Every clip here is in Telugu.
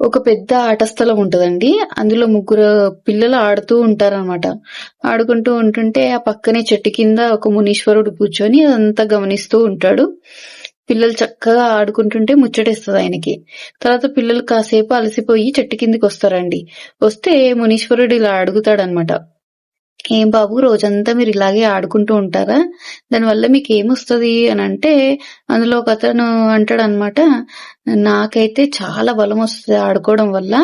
ఒక పెద్ద ఆట స్థలం ఉంటదండి. అందులో ముగ్గురు పిల్లలు ఆడుతూ ఉంటారనమాట ఆడుకుంటూ ఉంటుంటే ఆ పక్కనే చెట్టు కింద ఒక మునీశ్వరుడు కూర్చొని అదంతా గమనిస్తూ ఉంటాడు. పిల్లలు చక్కగా ఆడుకుంటుంటే ముచ్చటేస్తుంది ఆయనకి. తర్వాత పిల్లలు కాసేపు అలసిపోయి చెట్టు కిందికి వస్తారండి. వస్తే మునీశ్వరుడు ఇలా అడుగుతాడనమాట ఏం బాబు రోజంతా మీరు ఇలాగే ఆడుకుంటూ ఉంటారా? దానివల్ల మీకు ఏమొస్తుంది అని అంటే అందులో ఒక అతను అంటాడు అనమాట నాకైతే చాలా బలం వస్తుంది ఆడుకోవడం వల్ల.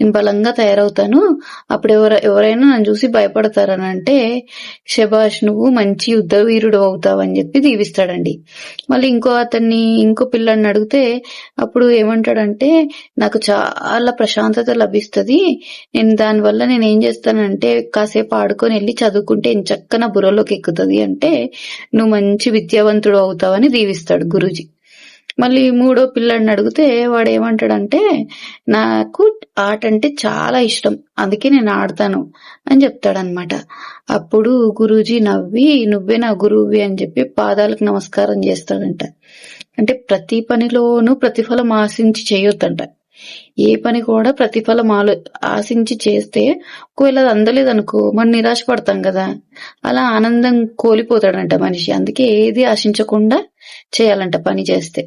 నేను బలంగా తయారవుతాను. అప్పుడు ఎవర ఎవరైనా నన్ను చూసి భయపడతారని అంటే శభాష్ నువ్వు మంచి యుద్ధవీరుడు అవుతావు అని చెప్పి దీవిస్తాడండి. మళ్ళీ ఇంకో అతన్ని ఇంకో పిల్లని అడిగితే అప్పుడు ఏమంటాడంటే నాకు చాలా ప్రశాంతత లభిస్తుంది. నేను దానివల్ల నేను ఏం చేస్తానంటే కాసేపు ఆడుకొని వెళ్ళి చదువుకుంటే చక్కన బుర్రలోకి ఎక్కుతుంది అంటే నువ్వు మంచి విద్యావంతుడు అవుతావని దీవిస్తాడు గురుజీ. మళ్ళీ మూడో పిల్లాడిని అడిగితే వాడు ఏమంటాడంటే నాకు ఆట అంటే చాలా ఇష్టం అందుకే నేను ఆడతాను అని చెప్తాడనమాట అప్పుడు గురూజీ నవ్వి నువ్వే నా గురువువి అని చెప్పి పాదాలకు నమస్కారం చేస్తాడంట. అంటే ప్రతి పనిలోనూ ప్రతిఫలం ఆశించి చేయొద్దంట. ఏ పని కూడా ప్రతిఫలం ఆలో ఆశించి చేస్తే ఒకవేళ అది అందలేదనుకో మనం నిరాశ పడతాం కదా అలా ఆనందం కోల్పోతాడంట మనిషి. అందుకే ఏది ఆశించకుండా చేయాలంట పని చేస్తే.